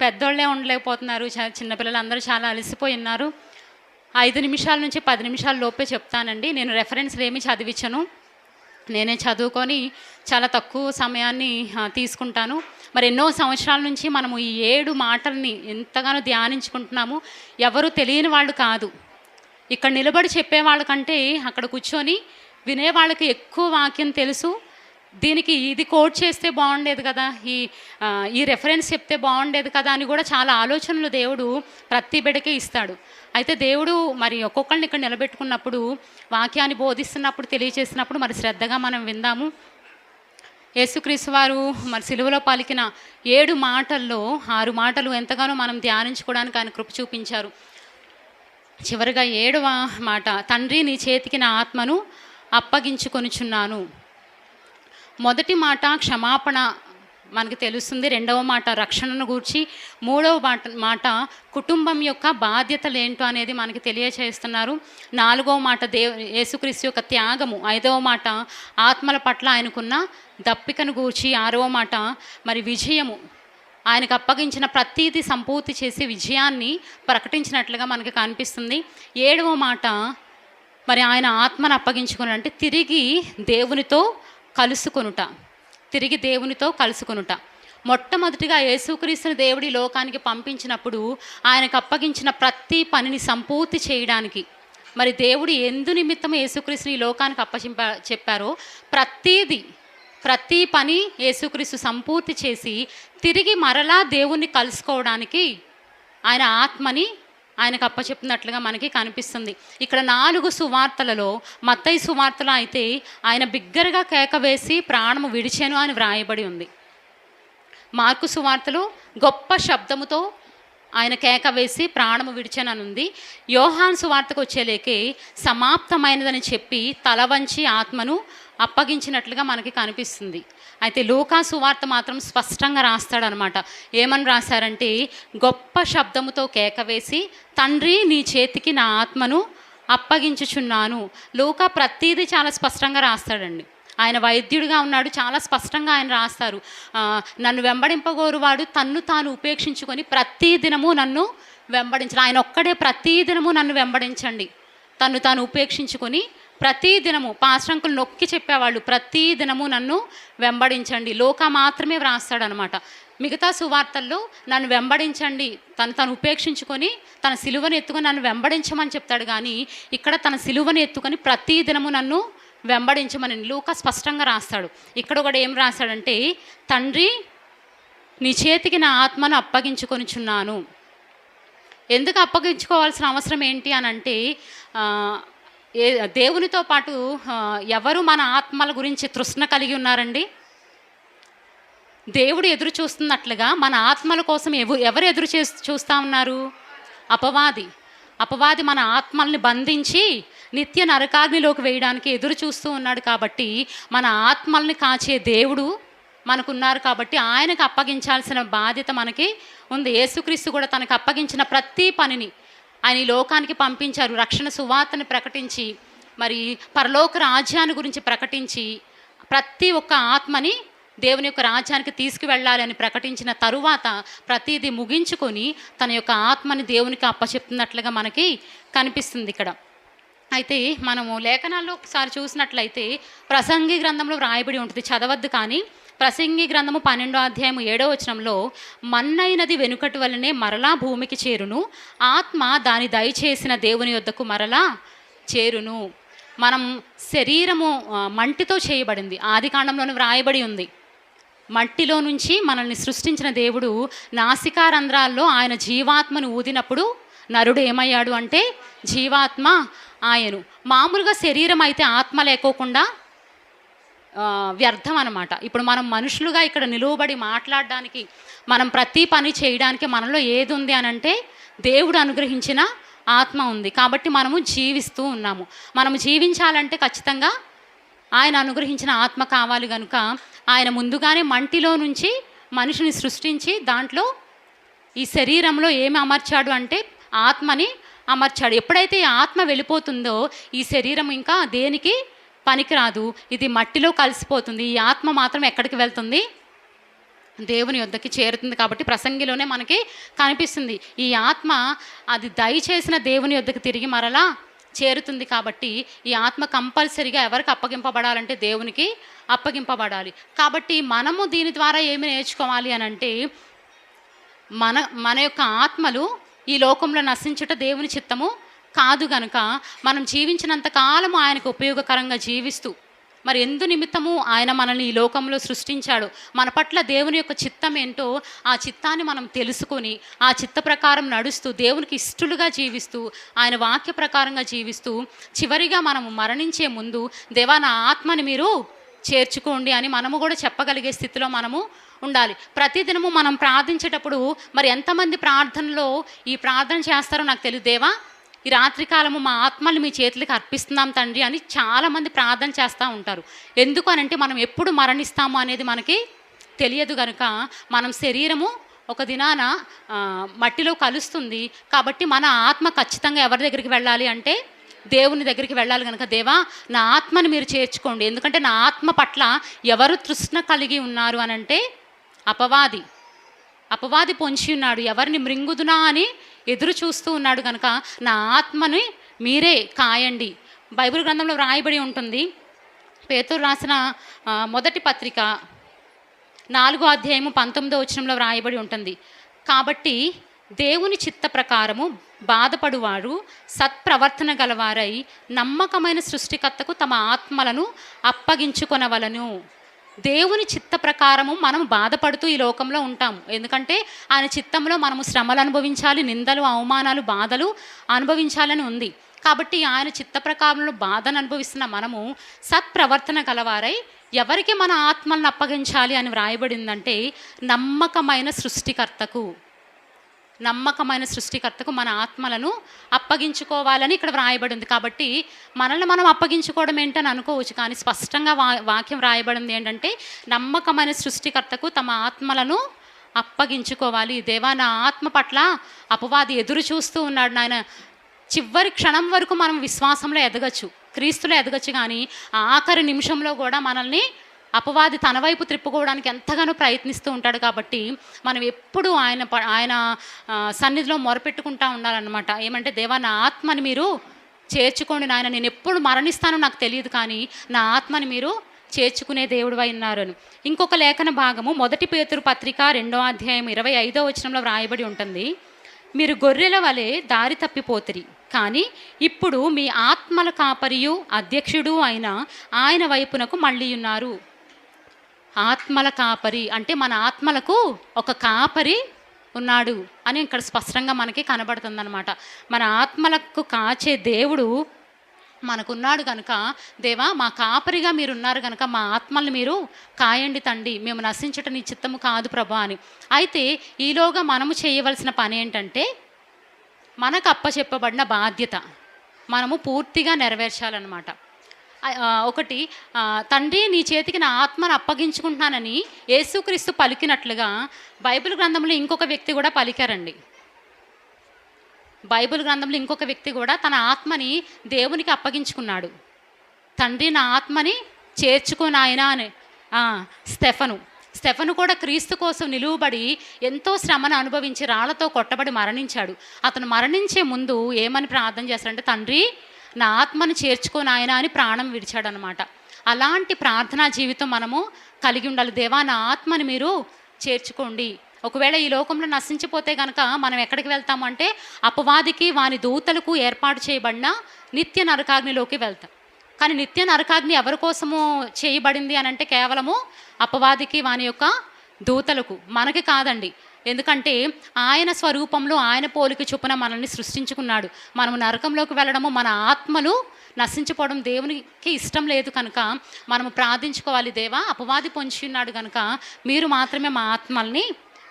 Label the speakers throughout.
Speaker 1: పెద్దోళ్ళే ఉండలేకపోతున్నారు. చ- చిన్నపిల్లలు అందరూ చాలా అలసిపోయి ఉన్నారు. ఐదు నిమిషాల నుంచి పది నిమిషాల లోపే చెప్తానండి. నేను రెఫరెన్స్లు ఏమి చదివించను. నేనే చదువుకొని చాలా తక్కువ సమయాన్ని తీసుకుంటాను. మరి ఎన్నో సంవత్సరాల నుంచి మనము ఈ ఏడు మాటల్ని ఎంతగానో ధ్యానించుకుంటున్నాము. ఎవరు తెలియని వాళ్ళు కాదు. ఇక్కడ నిలబడి చెప్పేవాళ్ళకంటే అక్కడ కూర్చొని వినేవాళ్ళకి ఎక్కువ వాక్యం తెలుసు. దీనికి ఇది కోట్ చేస్తే బాగుండేది కదా ఈ ఈ రెఫరెన్స్ చెప్తే బాగుండేది కదా అని కూడా చాలా ఆలోచనలు దేవుడు ప్రతి బిడకే ఇస్తాడు. అయితే దేవుడు మరి ఒక్కొక్కరిని ఇక్కడ నిలబెట్టుకున్నప్పుడు వాక్యాన్ని బోధిస్తున్నప్పుడు తెలియజేసినప్పుడు మరి శ్రద్ధగా మనం విందాము. యేసుక్రీస్తు వారు మరి సిలువలో పలికిన ఏడు మాటల్లో ఆరు మాటలు ఎంతగానో మనం ధ్యానించుకోవడానికి ఆయన కృప చూపించారు. చివరిగా ఏడవ మాట తండ్రి నీ చేతికి నా ఆత్మను అప్పగించుకొనుచున్నాను. మొదటి మాట క్షమాపణ మనకు తెలుస్తుంది. రెండవ మాట రక్షణను గూర్చి మూడవ మాట మాట కుటుంబం యొక్క బాధ్యతలు ఏంటో అనేది మనకి తెలియచేస్తున్నారు. నాలుగవ మాట దేవ్ యేసుక్రీస్తు యొక్క త్యాగము ఐదవ మాట ఆత్మల పట్ల ఆయనకున్న దప్పికను గూర్చి ఆరవ మాట మరి విజయము. ఆయనకు అప్పగించిన ప్రతీది సంపూర్తి చేసి విజయాన్ని ప్రకటించినట్లుగా మనకి కనిపిస్తుంది. ఏడవ మాట మరి ఆయన ఆత్మను అప్పగించుకుని అంటే తిరిగి దేవునితో కలుసుకొనుట తిరిగి దేవునితో కలుసుకొనుట. మొట్టమొదటిగా యేసుక్రీస్తుని దేవుడి లోకానికి పంపించినప్పుడు ఆయనకు అప్పగించిన ప్రతి పనిని సంపూర్తి చేయడానికి మరి దేవుడు ఎందు నిమిత్తం యేసుక్రీస్తుని ఈ లోకానికి అప్పచింప చెప్పారో ప్రతీది ప్రతి పని యేసుక్రీస్తు సంపూర్తి చేసి తిరిగి మరలా దేవుణ్ణి కలుసుకోవడానికి ఆయన ఆత్మని ఆయనకు అప్పచెప్పినట్లుగా మనకి కనిపిస్తుంది. ఇక్కడ నాలుగు సువార్తలలో మత్తయి సువార్తలో అయితే ఆయన బిగ్గరగా కేక వేసి ప్రాణము విడిచాను అని వ్రాయబడి ఉంది. మార్కు సువార్తలు గొప్ప శబ్దముతో ఆయన కేక వేసి ప్రాణము విడిచానని ఉంది. యోహాన్ సువార్తకు వచ్చేలేకే సమాప్తమైనదని చెప్పి తల వంచి ఆత్మను అప్పగించినట్లుగా మనకి కనిపిస్తుంది. అయితే లోకా సువార్త మాత్రం స్పష్టంగా రాస్తాడనమాట. ఏమని రాశారంటే గొప్ప శబ్దముతో కేకవేసి తండ్రి నీ చేతికి నా ఆత్మను అప్పగించుచున్నాను. లూకా ప్రతీది చాలా స్పష్టంగా రాస్తాడండి. ఆయన వైద్యుడిగా ఉన్నాడు చాలా స్పష్టంగా ఆయన రాస్తారు. నన్ను వెంబడింపగోరువాడు తన్ను తాను ఉపేక్షించుకొని ప్రతి దినము నన్ను వెంబడించాలి ఆయన ఒక్కడే ప్రతి దినము నన్ను వెంబడించండి. తను తాను ఉపేక్షించుకొని ప్రతి దినము పాశ్రంకులు నొక్కి చెప్పేవాళ్ళు ప్రతి దినము నన్ను వెంబడించండి. లోక మాత్రమే వ్రాస్తాడనమాట. మిగతా సువార్తల్లో నన్ను వెంబడించండి తను తను ఉపేక్షించుకొని తన సిలువను ఎత్తుకొని నన్ను వెంబడించమని చెప్తాడు కానీ ఇక్కడ తన సిలువను ఎత్తుకొని ప్రతి దినము నన్ను వెంబడించమని లూక స్పష్టంగా రాస్తాడు. ఇక్కడ కూడా ఏం రాశాడంటే తండ్రి నీ చేతికి నా ఆత్మను అప్పగించుకొనిచున్నాను. ఎందుకు అప్పగించుకోవాల్సిన అవసరం ఏంటి అని అంటే ఏ దేవునితో పాటు ఎవరు మన ఆత్మల గురించి తృష్ణ కలిగి ఉన్నారండి? దేవుడు ఎదురు చూస్తున్నట్లుగా మన ఆత్మల కోసం ఎవ ఎవరు ఎదురు చే చూస్తూ ఉన్నారు? అపవాది. అపవాది మన ఆత్మల్ని బంధించి నిత్య నరకాగ్నిలోకి వేయడానికి ఎదురు చూస్తూ ఉన్నాడు కాబట్టి మన ఆత్మల్ని కాచే దేవుడు మనకున్నారు కాబట్టి ఆయనకు అప్పగించాల్సిన బాధ్యత మనకి ఉంది. యేసుక్రీస్తు కూడా తనకు అప్పగించిన ప్రతి పనిని ఆయన ఈ లోకానికి పంపించారు. రక్షణ సువార్తను ప్రకటించి మరి పరలోక రాజ్యాన్ని గురించి ప్రకటించి ప్రతి ఒక్క ఆత్మని దేవుని యొక్క రాజ్యానికి తీసుకువెళ్ళాలి అని ప్రకటించిన తరువాత ప్రతిదీ ముగించుకొని తన యొక్క ఆత్మని దేవునికి అప్పచెప్తున్నట్లుగా మనకి కనిపిస్తుంది ఇక్కడ. అయితే మనము లేఖనాల్లో ఒకసారి చూసినట్లయితే ప్రసంగి గ్రంథంలో వ్రాయబడి ఉంటుంది. చదవద్దు కానీ ప్రసంగి గ్రంథము పన్నెండో అధ్యాయము ఏడో వచనంలో మన్నైనది వెనుకటి వలనే మరలా భూమికి చేరును. ఆత్మ దాని దయచేసిన దేవుని యొద్దకు మరలా చేరును. మనం శరీరము మంటితో చేయబడింది. ఆది కాండంలోనే వ్రాయబడి ఉంది. మట్టిలో నుంచి మనల్ని సృష్టించిన దేవుడు నాసికా రంధ్రాల్లో ఆయన జీవాత్మను ఊదినప్పుడు నరుడు ఏమయ్యాడు అంటే జీవాత్మ ఆయను. మామూలుగా శరీరం అయితే ఆత్మ లేకోకుండా వ్యర్థం అనమాట ఇప్పుడు మనం మనుషులుగా ఇక్కడ నిలువబడి మాట్లాడడానికి మనం ప్రతి పని చేయడానికి మనలో ఏది ఉంది అని అంటే దేవుడు అనుగ్రహించిన ఆత్మ ఉంది. కాబట్టి మనము జీవిస్తూ ఉన్నాము. మనము జీవించాలంటే ఖచ్చితంగా ఆయన అనుగ్రహించిన ఆత్మ కావాలి కనుక ఆయన ముందుగానే మంటిలో నుంచి మనిషిని సృష్టించి దాంట్లో ఈ శరీరంలో ఏమి అమర్చాడు అంటే ఆత్మని అమర్చాడు. ఎప్పుడైతే ఈ ఆత్మ వెళ్ళిపోతుందో ఈ శరీరం ఇంకా దేనికి? పనికిరాదు. ఇది మట్టిలో కలిసిపోతుంది. ఈ ఆత్మ మాత్రం ఎక్కడికి వెళ్తుంది? దేవుని యొద్దకి చేరుతుంది కాబట్టి ప్రసంగిలోనే మనకి కనిపిస్తుంది. ఈ ఆత్మ అది దయచేసిన దేవుని యొద్దకు తిరిగి మరలా చేరుతుంది కాబట్టి ఈ ఆత్మ కంపల్సరిగా ఎవరికి అప్పగింపబడాలంటే దేవునికి అప్పగింపబడాలి. కాబట్టి మనము దీని ద్వారా ఏమి నేర్చుకోవాలి అని అంటే మన మన యొక్క ఆత్మలు ఈ లోకంలో నశించుట దేవుని చిత్తము కాదు గనుక మనం జీవించినంత కాలం ఆయనకు ఉపయోగకరంగా జీవిస్తూ మరి ఎందు నిమిత్తము ఆయన మనల్ని ఈ లోకంలో సృష్టించాడు? మన పట్ల దేవుని యొక్క చిత్తం ఏంటో ఆ చిత్తాన్ని మనం తెలుసుకొని ఆ చిత్త ప్రకారం నడుస్తూ దేవునికి ఇష్టలుగా జీవిస్తూ ఆయన వాక్య ప్రకారంగా జీవిస్తూ చివరిగా మనము మరణించే ముందు దేవా నా ఆత్మని మీరు చేర్చుకోండి అని మనము కూడా చెప్పగలిగే స్థితిలో మనము ఉండాలి. ప్రతిదినము మనం ప్రార్థించేటప్పుడు మరి ఎంతమంది ప్రార్థనలో ఈ ప్రార్థన చేస్తారో నాకు తెలియదు దేవా? ఈ రాత్రికాలము మా ఆత్మల్ని మీ చేతులకు అర్పిస్తున్నాం తండ్రి అని చాలామంది ప్రార్థన చేస్తూ ఉంటారు. ఎందుకు అనంటే మనం ఎప్పుడు మరణిస్తాము అనేది మనకి తెలియదు కనుక మనం శరీరము ఒక దినాన మట్టిలో కలుస్తుంది. కాబట్టి మన ఆత్మ ఖచ్చితంగా ఎవరి దగ్గరికి వెళ్ళాలి అంటే దేవుని దగ్గరికి వెళ్ళాలి కనుక దేవా నా ఆత్మని మీరు చేర్చుకోండి. ఎందుకంటే నా ఆత్మ పట్ల ఎవరు తృష్ణ కలిగి ఉన్నారు అని అంటే అపవాది. అపవాది పొంచి ఉన్నాడు. ఎవరిని మృంగుదునా అని ఎదురు చూస్తూ ఉన్నాడు కనుక నా ఆత్మని మీరే కాయండి. బైబిల్ గ్రంథంలో వ్రాయబడి ఉంటుంది. పేతురు రాసిన మొదటి పత్రిక నాలుగో అధ్యాయము పంతొమ్మిదో వచనంలో వ్రాయబడి ఉంటుంది. కాబట్టి దేవుని చిత్త ప్రకారము బాధపడువారు సత్ప్రవర్తన గలవారై నమ్మకమైన సృష్టికర్తకు తమ ఆత్మలను అప్పగించుకొనవలను. దేవుని చిత్త ప్రకారము మనం బాధపడుతూ ఈ లోకంలో ఉంటాము. ఎందుకంటే ఆయన చిత్తంలో మనము శ్రమలు అనుభవించాలి నిందలు అవమానాలు బాధలు అనుభవించాలని ఉంది. కాబట్టి ఆయన చిత్త ప్రకారంలో బాధను అనుభవిస్తున్న మనము సత్ప్రవర్తన గలవారై ఎవరికి మన ఆత్మలను అప్పగించాలి అని వ్రాయబడిందంటే నమ్మకమైన సృష్టికర్తకు. నమ్మకమైన సృష్టికర్తకు మన ఆత్మలను అప్పగించుకోవాలని ఇక్కడ వ్రాయబడింది. కాబట్టి మనల్ని మనం అప్పగించుకోవడం ఏంటని అనుకోవచ్చు. కానీ స్పష్టంగా వా వాక్యం వ్రాయబడింది ఏంటంటే నమ్మకమైన సృష్టికర్తకు తమ ఆత్మలను అప్పగించుకోవాలి. దేవా నా ఆత్మ పట్ల అపవాది ఎదురు చూస్తూ ఉన్నాడు నాయన. చివరి క్షణం వరకు మనం విశ్వాసంలో ఎదగచ్చు క్రీస్తులో ఎదగచ్చు. కానీ ఆఖరి నిమిషంలో కూడా మనల్ని అపవాది తన వైపు త్రిప్పుకోవడానికి ఎంతగానో ప్రయత్నిస్తూ ఉంటాడు కాబట్టి మనం ఎప్పుడూ ఆయన ప- ఆయన సన్నిధిలో మొరపెట్టుకుంటా ఉండాలన్నమాట. ఏమంటే దేవా నా ఆత్మని మీరు చేర్చుకోండి నాయన. నేను ఎప్పుడు మరణిస్తానో నాకు తెలియదు కానీ నా ఆత్మని మీరు చేర్చుకునే దేవుడు ఉన్నారని అని. ఇంకొక లేఖన భాగము మొదటి పేతురు పత్రిక రెండో అధ్యాయం ఇరవై ఐదో వచనంలో వ్రాయబడి ఉంటుంది. మీరు గొర్రెల వలె దారి తప్పిపోతురి కానీ ఇప్పుడు మీ ఆత్మల కాపరియు అధ్యక్షుడు అయిన ఆయన వైపునకు మళ్ళీ ఉన్నారు. ఆత్మల కాపరి అంటే మన ఆత్మలకు ఒక కాపరి ఉన్నాడు అని ఇక్కడ స్పష్టంగా మనకి కనబడుతుందన్నమాట. మన ఆత్మలకు కాచే దేవుడు మనకున్నాడు కనుక దేవా మా కాపరిగా మీరు ఉన్నారు కనుక మా ఆత్మల్ని మీరు కాయండి తండి మేము నశించట నీ చిత్తము కాదు ప్రభా అని. అయితే ఈలోగా మనము చేయవలసిన పని ఏంటంటే మనకు అప్పచెప్పబడిన బాధ్యత మనము పూర్తిగా నెరవేర్చాలన్నమాట. ఒకటి తండ్రి నీ చేతికి నా ఆత్మను అప్పగించుకుంటున్నానని యేసుక్రీస్తు పలికినట్లుగా బైబిల్ గ్రంథంలో ఇంకొక వ్యక్తి కూడా పలికారండి. బైబిల్ గ్రంథంలో ఇంకొక వ్యక్తి కూడా తన ఆత్మని దేవునికి అప్పగించుకున్నాడు. తండ్రి నా ఆత్మని చేర్చుకో నాయనా అని. స్టెఫను. స్టెఫను కూడా క్రీస్తు కోసం నిలువబడి ఎంతో శ్రమను అనుభవించి రాళ్ళతో కొట్టబడి మరణించాడు. అతను మరణించే ముందు ఏమని ప్రార్థన చేస్తాడంటే తండ్రి నా ఆత్మను చేర్చుకో నాయనా అని ప్రాణం విడిచాడనమాట. అలాంటి ప్రార్థనా జీవితం మనము కలిగి ఉండాలి. దేవా నా ఆత్మని మీరు చేర్చుకోండి. ఒకవేళ ఈ లోకంలో నశించిపోతే కనుక మనం ఎక్కడికి వెళ్తామంటే అపవాదికి వాని దూతలకు ఏర్పాటు చేయబడిన నిత్య నరకాగ్నిలోకి వెళ్తాం. కానీ నిత్య నరకాగ్ని ఎవరి కోసము చేయబడింది అని అంటే కేవలము అపవాదికి వాని యొక్క దూతలకు మనకి కాదండి. ఎందుకంటే ఆయన స్వరూపంలో ఆయన పోలిక చొప్పున మనల్ని సృష్టించుకున్నాడు. మనము నరకంలోకి వెళ్ళడము మన ఆత్మలు నశించిపోవడం దేవునికి ఇష్టం లేదు కనుక మనము ప్రార్థించుకోవాలి దేవా అపవాది పొంచి ఉన్నాడు కనుక మీరు మాత్రమే మా ఆత్మల్ని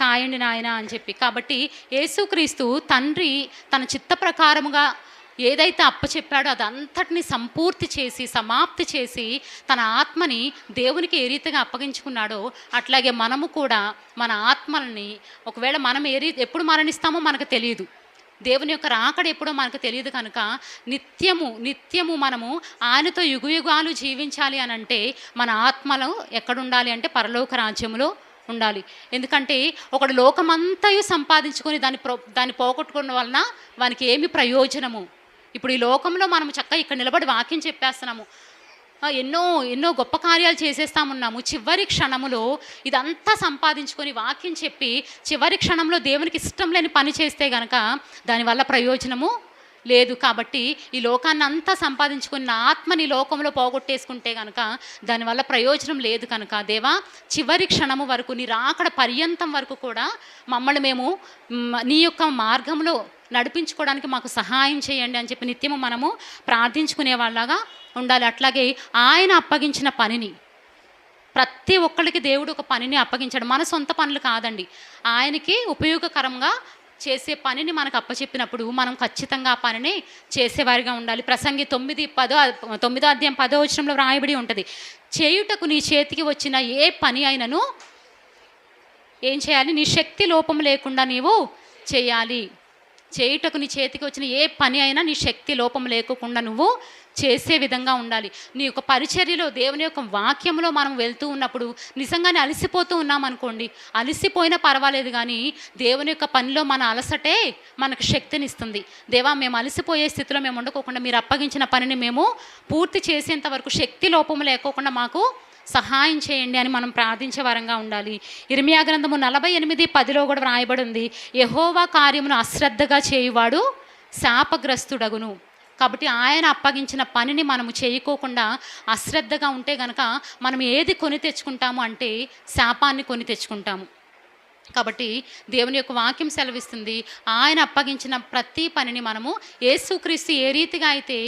Speaker 1: కాయండి నాయన అని చెప్పి. కాబట్టి యేసుక్రీస్తు తండ్రి తన చిత్త ప్రకారముగా ఏదైతే అప్పచెప్పాడో అదంతటిని సంపూర్తి చేసి సమాప్తి చేసి తన ఆత్మని దేవునికి ఏ రీతిగా అప్పగించుకున్నాడో అట్లాగే మనము కూడా మన ఆత్మల్ని ఒకవేళ మనం ఏ రీ ఎప్పుడు మరణిస్తామో మనకు తెలియదు. దేవుని యొక్క రాకడ ఎప్పుడో మనకు తెలియదు కనుక నిత్యము నిత్యము మనము ఆయనతో యుగయుగాలు జీవించాలి అని అంటే మన ఆత్మలో ఎక్కడుండాలి అంటే పరలోక రాజ్యములో ఉండాలి. ఎందుకంటే ఒకడు లోకమంతయు సంపాదించుకొని దాన్ని ప్రో దాన్ని పోగొట్టుకున్న వలన వానికి ఏమి ప్రయోజనము? ఇప్పుడు ఈ లోకంలో మనం చక్కగా ఇక్కడ నిలబడి వాక్యం చెప్పేస్తున్నాము. ఎన్నో ఎన్నో గొప్ప కార్యాలు చేసేస్తామున్నాము. చివరి క్షణములో ఇదంతా సంపాదించుకొని వాక్యం చెప్పి చివరి క్షణంలో దేవునికి ఇష్టం లేని పని చేస్తే గనక దానివల్ల ప్రయోజనము లేదు. కాబట్టి ఈ లోకాన్ని అంతా సంపాదించుకుని నా ఆత్మని లోకంలో పోగొట్టేసుకుంటే కనుక దానివల్ల ప్రయోజనం లేదు కనుక. దేవా చివరి క్షణము వరకు నీ రాకడ పర్యంతం వరకు కూడా మమ్మల్ని మేము నీ యొక్క మార్గంలో నడిపించుకోవడానికి మాకు సహాయం చేయండి అని చెప్పి నిత్యము మనము ప్రార్థించుకునే వాళ్ళగా ఉండాలి. అట్లాగే ఆయన అప్పగించిన పనిని ప్రతి ఒక్కరికి దేవుడు ఒక పనిని అప్పగించాడు. మన సొంత పనులు కాదండి. ఆయనకి ఉపయోగకరంగా చేసే పనిని మనకు అప్పచెప్పినప్పుడు మనం ఖచ్చితంగా ఆ పనిని చేసేవారిగా ఉండాలి. ప్రసంగి తొమ్మిది పదో తొమ్మిదో అధ్యాయం పదో వచనంలో వ్రాయబడి ఉంటుంది. చేయుటకు నీ చేతికి వచ్చిన ఏ పని అయినను ఏం చేయాలి? నీ శక్తి లోపం లేకుండా నీవు చేయాలి. చేయుటకు నీ చేతికి వచ్చిన ఏ పని అయినా నీ శక్తి లోపం లేకుండా నువ్వు చేసే విధంగా ఉండాలి. నీ యొక్క పరిచర్యలో దేవుని యొక్క వాక్యంలో మనం వెళ్తూ ఉన్నప్పుడు నిజంగానే అలసిపోతూ ఉన్నాం అనుకోండి అలసిపోయినా పర్వాలేదు కానీ దేవుని యొక్క పనిలో మన అలసటే మనకు శక్తినిస్తుంది. దేవా మేము అలసిపోయే స్థితిలో మేము ఉండకోకుండా మీరు అప్పగించిన పనిని మేము పూర్తి చేసేంత వరకు శక్తి లోపం లేకోకుండా మాకు సహాయం చేయండి అని మనం ప్రార్థించే వరంగా ఉండాలి. ఇర్మియా గ్రంథము నలభై ఎనిమిది పదిలో కూడా వ్రాయబడి ఉంది యహోవా కార్యమును అశ్రద్ధగా చేయువాడు శాపగ్రస్తుడగును. కాబట్టి ఆయన అప్పగించిన పనిని మనము చేయకోకుండా అశ్రద్ధగా ఉంటే గనక మనం ఏది కొని తెచ్చుకుంటాము అంటే శాపాన్ని కొని తెచ్చుకుంటాము. కాబట్టి దేవుని యొక్క వాక్యం సెలవిస్తుంది. ఆయన అప్పగించిన ప్రతి పనిని మనము యేసుక్రీస్తు ఏ రీతిగా అయితే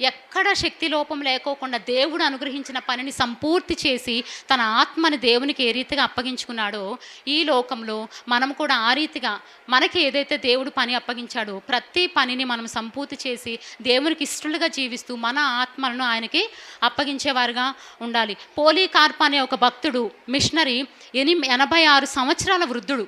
Speaker 1: ఎక్కడ శక్తి లోపం లేకోకుండా దేవుడు అనుగ్రహించిన పనిని సంపూర్తి చేసి తన ఆత్మని దేవునికి ఏ రీతిగా అప్పగించుకున్నాడో ఈ లోకంలో మనం కూడా ఆ రీతిగా మనకి ఏదైతే దేవుడు పని అప్పగించాడో ప్రతి పనిని మనం సంపూర్తి చేసి దేవునికి ఇష్టలుగా జీవిస్తూ మన ఆత్మలను ఆయనకి అప్పగించేవారుగా ఉండాలి. పోలీకార్ప్ అనే ఒక భక్తుడు మిషనరీ ఎని ఎనభై ఆరు సంవత్సరాల వృద్ధుడు.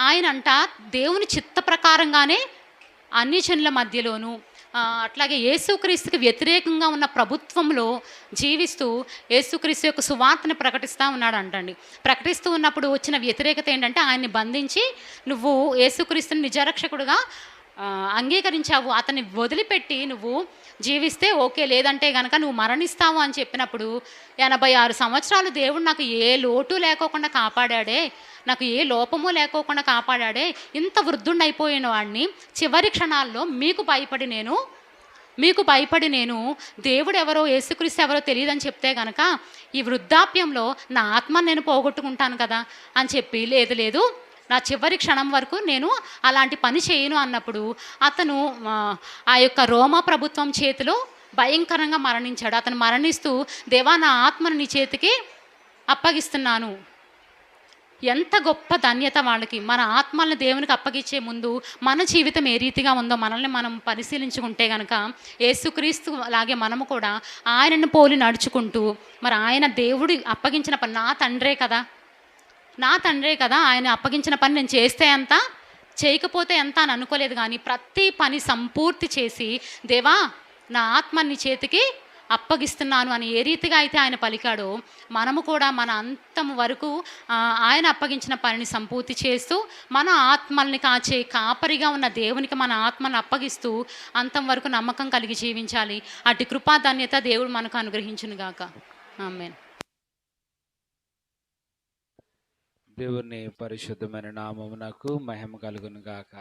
Speaker 1: ఆయన అంట దేవుని చిత్త ప్రకారంగానే అన్ని జనుల మధ్యలోనూ అట్లాగే యేసుక్రీస్తుకి వ్యతిరేకంగా ఉన్న ప్రభుత్వంలో జీవిస్తూ యేసుక్రీస్తు యొక్క సువార్తను ప్రకటిస్తూ ఉన్నాడు అంటండి ప్రకటిస్తూ ఉన్నప్పుడు వచ్చిన వ్యతిరేకత ఏంటంటే ఆయన్ని బంధించి నువ్వు యేసుక్రీస్తుని నిజరక్షకుడుగా అంగీకరించావు అతన్ని వదిలిపెట్టి నువ్వు జీవిస్తే ఓకే లేదంటే కనుక నువ్వు మరణిస్తావు అని చెప్పినప్పుడు ఎనభై ఆరు సంవత్సరాలు దేవుడు నాకు ఏ లోటు లేకోకుండా కాపాడాడే నాకు ఏ లోపము లేకోకుండా కాపాడాడే ఇంత వృద్ధుండైపోయిన వాడిని చివరి క్షణాల్లో మీకు భయపడి నేను మీకు భయపడి నేను దేవుడు ఎవరో యేసుక్రీస్తు ఎవరో తెలియదని చెప్తే గనక ఈ వృద్ధాప్యంలో నా ఆత్మను నేను పోగొట్టుకుంటాను కదా అని చెప్పి లేదు లేదు నా చివరి క్షణం వరకు నేను అలాంటి పని చేయను అన్నప్పుడు అతను ఆ, యొక్క రోమా ప్రభుత్వం చేతిలో భయంకరంగా మరణించాడు. అతను మరణిస్తూ దేవా నా ఆత్మను నీ చేతికి అప్పగిస్తున్నాను. ఎంత గొప్ప ధన్యత వాళ్ళకి. మన ఆత్మల్ని దేవునికి అప్పగించే ముందు మన జీవితం ఏ రీతిగా ఉందో మనల్ని మనం పరిశీలించుకుంటే కనుక యేసుక్రీస్తు లాగే మనము కూడా ఆయనను పోలి నడుచుకుంటూ మరి ఆయన దేవుడి అప్పగించిన పని నా తండ్రే కదా. నా తండ్రే కదా ఆయన అప్పగించిన పని నేను చేస్తే ఎంత చేయకపోతే ఎంత అని అనుకోలేదు కానీ ప్రతి పని సంపూర్తి చేసి దేవా నా ఆత్మ నీ చేతికి అప్పగిస్తున్నాను అని ఏ రీతిగా అయితే ఆయన పలికాడో మనము కూడా మన అంతం వరకు ఆయన అప్పగించిన పనిని సంపూర్తి చేస్తూ మన ఆత్మల్ని కాచే కాపరిగా ఉన్న దేవునికి మన ఆత్మను అప్పగిస్తూ అంతం వరకు నమ్మకం కలిగి జీవించాలి. అటు కృపాధాన్యత దేవుడు మనకు అనుగ్రహించునుగాక. ఆమెను.
Speaker 2: దేవుని పరిశుద్ధమైన నామమునకు మహిమ కలుగును గాక.